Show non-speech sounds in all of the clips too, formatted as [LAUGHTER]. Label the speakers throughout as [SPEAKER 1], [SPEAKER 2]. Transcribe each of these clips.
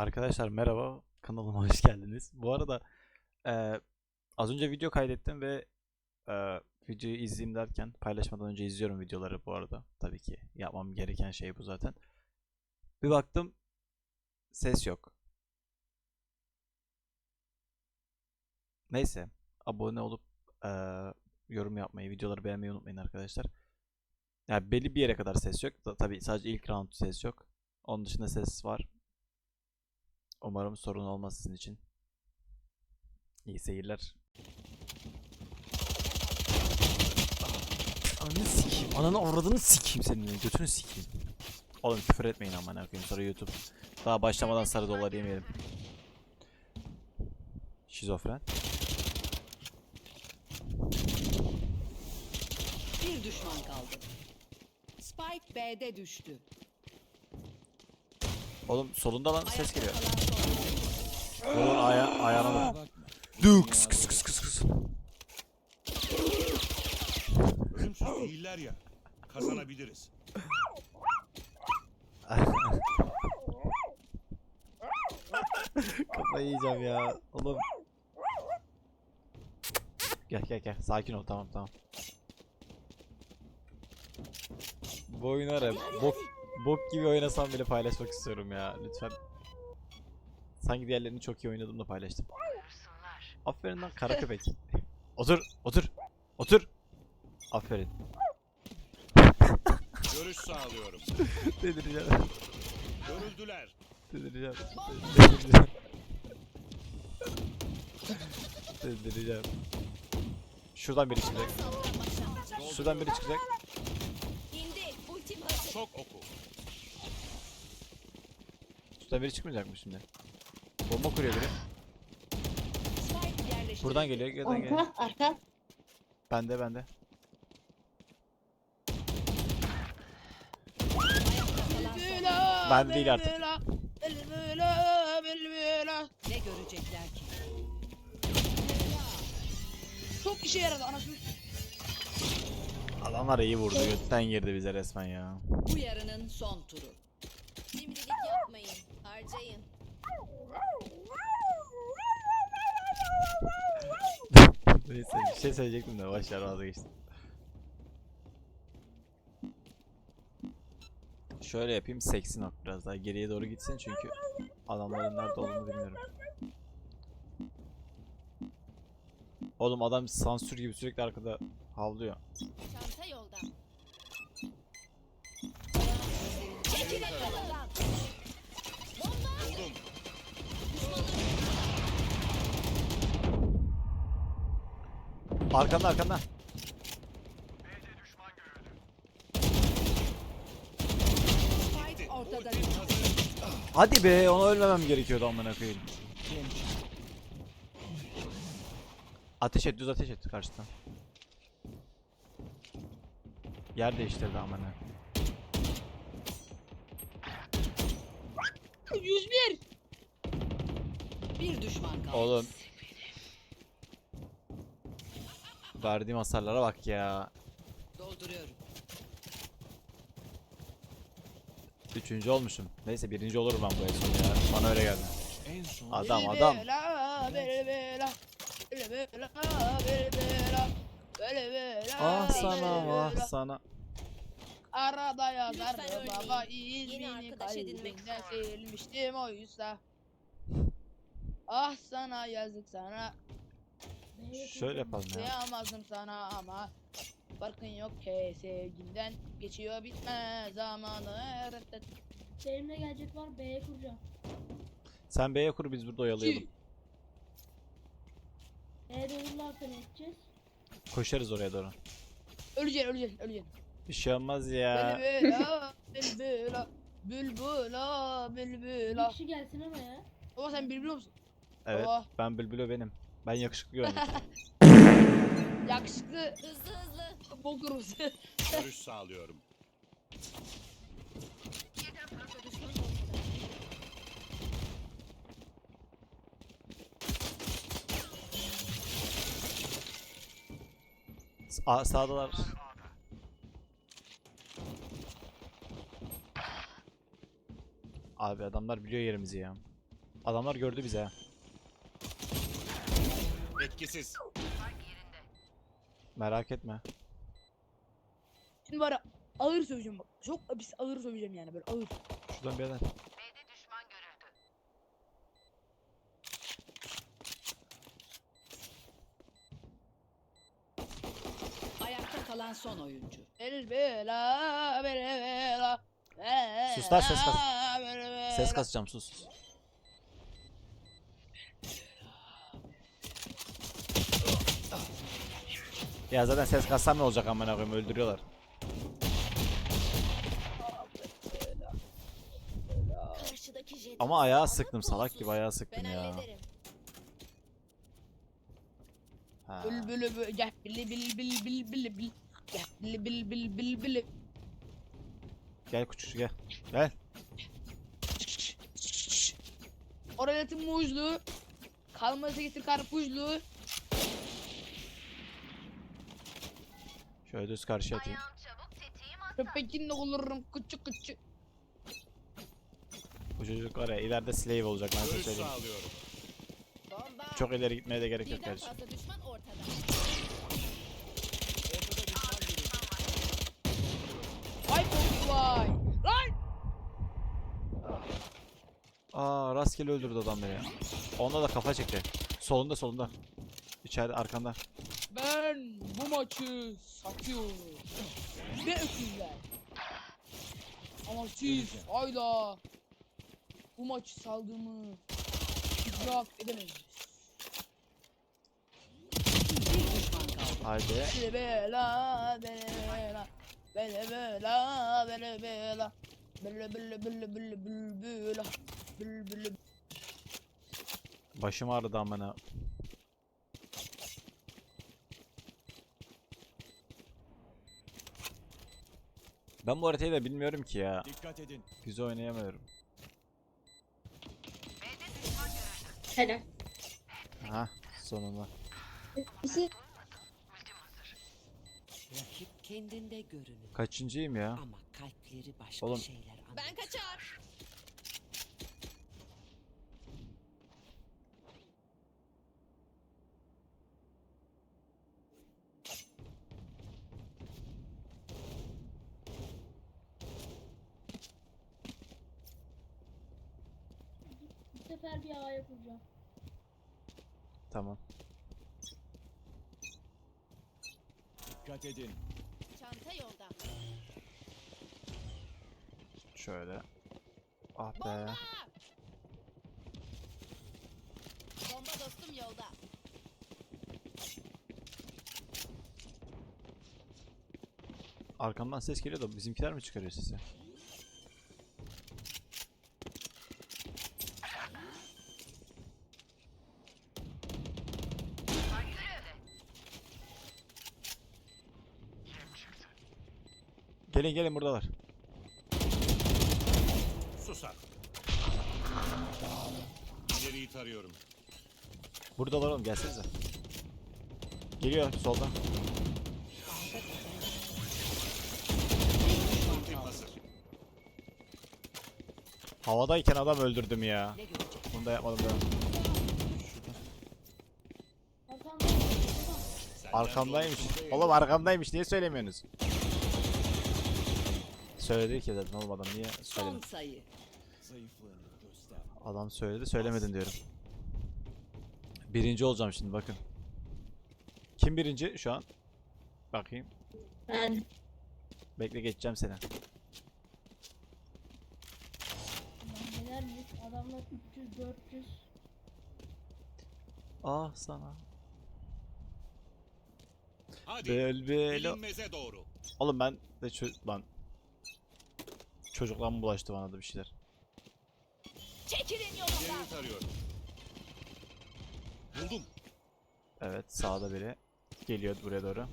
[SPEAKER 1] Arkadaşlar merhaba, kanalıma [LAUGHS] hoş geldiniz. Bu arada eee, az önce video kaydettim ve eee, videoyu izleyeyim derken paylaşmadan önce izliyorum videoları bu arada. Tabii ki yapmam gereken şey bu zaten. Bir baktım ses yok. Neyse, abone olup eee, yorum yapmayı, videoları beğenmeyi unutmayın arkadaşlar. Yani belli bir yere kadar ses yok. Ta- Tabii sadece ilk round ses yok. Onun dışında ses var. Umarım sorun olmaz sizin için. İyi seyirler. Ananı sikeyim. Ananı avradını sikeyim senin. Götünü sikeyim. Oğlum küfür etmeyin aman koyayım sonra YouTube. Daha başlamadan sarı dolar yemeyelim. Şizofren.
[SPEAKER 2] Bir düşman kaldı. Spike B'de düştü.
[SPEAKER 1] Oğlum solunda lan ses geliyor. Oğlum aya ayağına bak. Dux kıs kıs kıs kıs.
[SPEAKER 3] Ölümsüz değiller ya. Kazanabiliriz. [LAUGHS]
[SPEAKER 1] Kafayı yiyeceğim ya. Oğlum. Gel gel gel. Sakin ol tamam tamam. Bu oyunu var ya, bok, bok gibi oynasam bile paylaşmak istiyorum ya. Lütfen. Sanki diğerlerini çok iyi oynadım da paylaştım. Aferin lan kara köpek. otur otur. Otur. Aferin.
[SPEAKER 3] Görüş sağlıyorum.
[SPEAKER 1] Delireceğim.
[SPEAKER 3] Görüldüler.
[SPEAKER 1] Delireceğim. Delireceğim. Delireceğim. Şuradan biri çıkacak. Şuradan biri çıkacak.
[SPEAKER 3] Çok oku.
[SPEAKER 1] Şuradan biri çıkmayacak mı şimdi? Bomba kuruyor biri.
[SPEAKER 2] Spike yerleştirildi.
[SPEAKER 1] Buradan geliyor, buradan geliyor.
[SPEAKER 4] Arka, arka.
[SPEAKER 1] Bende bende. Ben değil artık.
[SPEAKER 2] Ne görecekler ki?
[SPEAKER 5] Çok işe yaradı anasını.
[SPEAKER 1] Adamlar iyi vurdu. Götten girdi bize resmen ya.
[SPEAKER 2] Bu yarının son turu.
[SPEAKER 4] Şimdilik yapmayın. Harcayın.
[SPEAKER 1] Neyse bir şey söyleyecektim de başlar vazgeçtim. Şöyle yapayım seksin ok biraz daha geriye doğru gitsin çünkü adamların nerede olduğunu bilmiyorum. Oğlum adam sansür gibi sürekli arkada havlıyor.
[SPEAKER 4] Yolda.
[SPEAKER 3] Buldum.
[SPEAKER 1] Arkanda arkanda.
[SPEAKER 2] Ortada.
[SPEAKER 1] Hadi be onu ölmemem gerekiyordu amına koyayım. Ateş et düz ateş et karşıdan. Yer değiştirdi amına.
[SPEAKER 5] 101.
[SPEAKER 2] Bir düşman kaldı.
[SPEAKER 1] Oğlum. Verdiğim hasarlara bak ya.
[SPEAKER 2] Dolduruyorum.
[SPEAKER 1] Üçüncü olmuşum. Neyse birinci olurum ben bu en son ya. Bana öyle geldi. Adam adam. Ah sana
[SPEAKER 5] ah
[SPEAKER 1] sana.
[SPEAKER 5] Arada yazar
[SPEAKER 4] Lütfen
[SPEAKER 5] baba
[SPEAKER 4] edinmek
[SPEAKER 5] kalbimden silmiştim oysa. Ah sana yazık sana.
[SPEAKER 1] Şöyle yapalım ya.
[SPEAKER 5] Kıyamazdım sana ama Farkın yok ki sevgimden Geçiyor bitmez zamanı.
[SPEAKER 6] Benimle gelecek var B'ye kuracağım.
[SPEAKER 1] Sen B'ye kur biz burada oyalayalım.
[SPEAKER 6] E'de olurlarsa ne edeceğiz?
[SPEAKER 1] Koşarız oraya doğru.
[SPEAKER 5] Öleceksin öleceksin öleceksin
[SPEAKER 1] Bir şey olmaz ya.
[SPEAKER 5] Bülbüla [LAUGHS] bülbüla Bülbüla
[SPEAKER 6] Bir
[SPEAKER 5] bülbüla
[SPEAKER 6] kişi gelsin ama ya.
[SPEAKER 5] Baba sen bülbül musun?
[SPEAKER 1] Evet
[SPEAKER 5] Baba
[SPEAKER 1] ben Bülbül'ü benim. Ben yakışıklı görünüyorum. [LAUGHS]
[SPEAKER 5] yakışıklı
[SPEAKER 4] Hızlı hızlı.
[SPEAKER 5] bokuruz [LAUGHS]
[SPEAKER 3] görüş sağlıyorum.
[SPEAKER 1] Aa, sağdalar. Abi adamlar biliyor yerimizi ya. Adamlar gördü bizi ha.
[SPEAKER 3] Etkisiz.
[SPEAKER 1] Merak etme.
[SPEAKER 5] Şimdi var ya ağır söveceğim bak. Çok pis ağır söveceğim yani böyle ağır.
[SPEAKER 1] Şuradan bir yerden.
[SPEAKER 2] Ayakta kalan son oyuncu.
[SPEAKER 5] El bela bela bela.
[SPEAKER 1] Sus lan, ses kas. Ses kasacağım sus. Ya zaten ses kassam ne olacak amına koyayım öldürüyorlar. Ama ayağı sıktım salak gibi ayağı
[SPEAKER 4] Ben
[SPEAKER 1] sıktım ya.
[SPEAKER 4] hallederim.
[SPEAKER 1] Ha.
[SPEAKER 5] Bül bül bül gel bil bil bil bil bil bil. Gel bil bil bil bil bil.
[SPEAKER 1] Gel küçük gel. Gel.
[SPEAKER 5] Oraletin muzlu. Kalması getir karpuzlu.
[SPEAKER 1] Şöyle düz karşıya atayım.
[SPEAKER 5] Köpekinle olurum küçük küçük.
[SPEAKER 1] Bu çocuk var ya ileride slave olacak ben size söyleyeyim. Çok ileri gitmeye de gerek yok kardeşim.
[SPEAKER 3] görüldü.
[SPEAKER 5] Vay korku vay. Lan!
[SPEAKER 1] Aa rastgele öldürdü adam beni ya. Onda da kafa çekti. Solunda solunda. İçeride arkanda.
[SPEAKER 5] Ben bu maçı satıyorum. Ne öküzler. Ama siz hayda bu maçı saldığımı idrak
[SPEAKER 2] kaldı.
[SPEAKER 1] Haydi.
[SPEAKER 5] Bele bela bele bela bele bela bele bela bele bele bele bele bele
[SPEAKER 1] Başım ağrıdı amına. Ben bu haritayı da bilmiyorum ki ya.
[SPEAKER 3] Dikkat edin.
[SPEAKER 1] Güzel oynayamıyorum.
[SPEAKER 6] Helal.
[SPEAKER 1] Ha sonunda.
[SPEAKER 2] Rakip kendinde görünür.
[SPEAKER 1] Kaçıncıyım ya?
[SPEAKER 2] Ama kalpleri başka
[SPEAKER 1] Oğlum.
[SPEAKER 2] şeyler anlar.
[SPEAKER 4] Ben kaçar.
[SPEAKER 6] Sefer bir A'ya kuracağım.
[SPEAKER 1] Tamam.
[SPEAKER 3] Dikkat edin.
[SPEAKER 4] Çanta yolda.
[SPEAKER 1] Şöyle. Ah be.
[SPEAKER 4] Bomba. Bomba dostum yolda.
[SPEAKER 1] Arkamdan ses geliyor da bizimkiler mi çıkarıyor sesi? Gelin gelin buradalar.
[SPEAKER 3] Susar. İleriyi tarıyorum.
[SPEAKER 1] Buradalar oğlum gelsenize. Geliyor soldan.
[SPEAKER 3] Ultim hazır.
[SPEAKER 1] Havadayken adam öldürdüm ya. Bunu da yapmadım ben. Arkamdaymış. Oğlum arkamdaymış niye söylemiyorsunuz? Söyledi ki zaten oğlum adam niye
[SPEAKER 2] Son
[SPEAKER 1] söylemedi?
[SPEAKER 2] sayı.
[SPEAKER 3] Zayıflığını göster.
[SPEAKER 1] Adam söyledi söylemedin diyorum. Birinci olacağım şimdi bakın. Kim birinci şu an? Bakayım.
[SPEAKER 6] Ben.
[SPEAKER 1] Bekle geçeceğim seni.
[SPEAKER 6] Neler? Adamlar 300 400.
[SPEAKER 1] Ah sana.
[SPEAKER 3] Hadi.
[SPEAKER 1] Bülbül.
[SPEAKER 3] Bilinmeze doğru.
[SPEAKER 1] Oğlum ben de çö- lan. Çocuklar mı bulaştı bana da bir şeyler.
[SPEAKER 4] Çekilin yolumdan.
[SPEAKER 3] Tarıyorum. Buldum.
[SPEAKER 1] Evet sağda biri. Geliyor buraya doğru.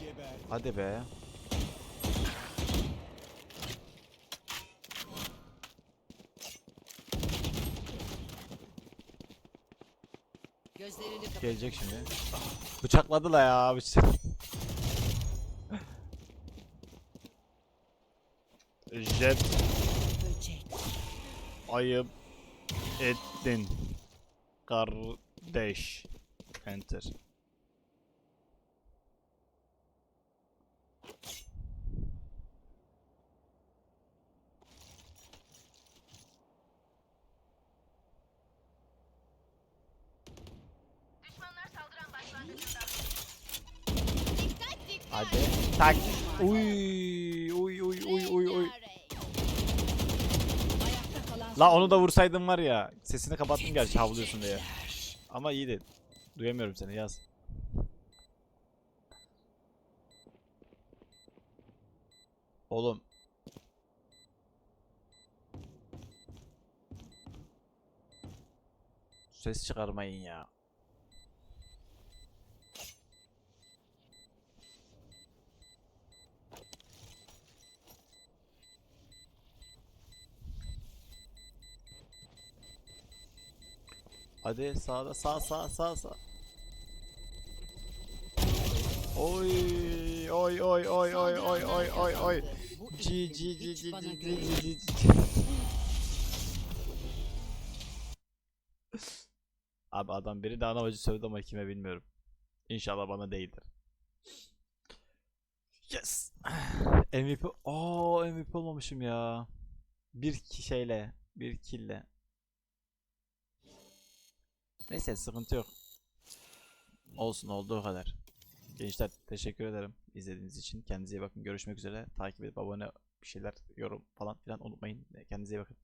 [SPEAKER 3] Geber.
[SPEAKER 1] Hadi be.
[SPEAKER 2] Gözlerini kapat.
[SPEAKER 1] Gelecek şimdi. Bıçakladılar ya. Bıçak. Jet. Ayıp ettin. Kardeş. Enter.
[SPEAKER 4] Dikkat dikkat.
[SPEAKER 1] Hadi. Tak. Uy uy uy uy uy.
[SPEAKER 2] Ayakta kalan
[SPEAKER 1] La onu da vursaydın var ya. Sesini kapattım gerçi havlıyorsun diye. Ama iyiydi. Duyamıyorum seni yaz. Oğlum. Ses çıkarmayın ya. Hadi sağda sağ sağ sağ sağ. Oy oy oy oy oy oy oy oy oy. Ci ci ci ci ci ci ci. Abi adam biri de anamacı sövdü ama kime bilmiyorum. İnşallah bana değildir. Yes. [SIGHS] MVP. Oo MVP olmamışım ya. Bir şeyle, bir kille. Neyse sıkıntı yok. Olsun olduğu kadar. Gençler teşekkür ederim izlediğiniz için. Kendinize iyi bakın. Görüşmek üzere. Takip edip abone bir şeyler, yorum falan filan unutmayın. Kendinize iyi bakın.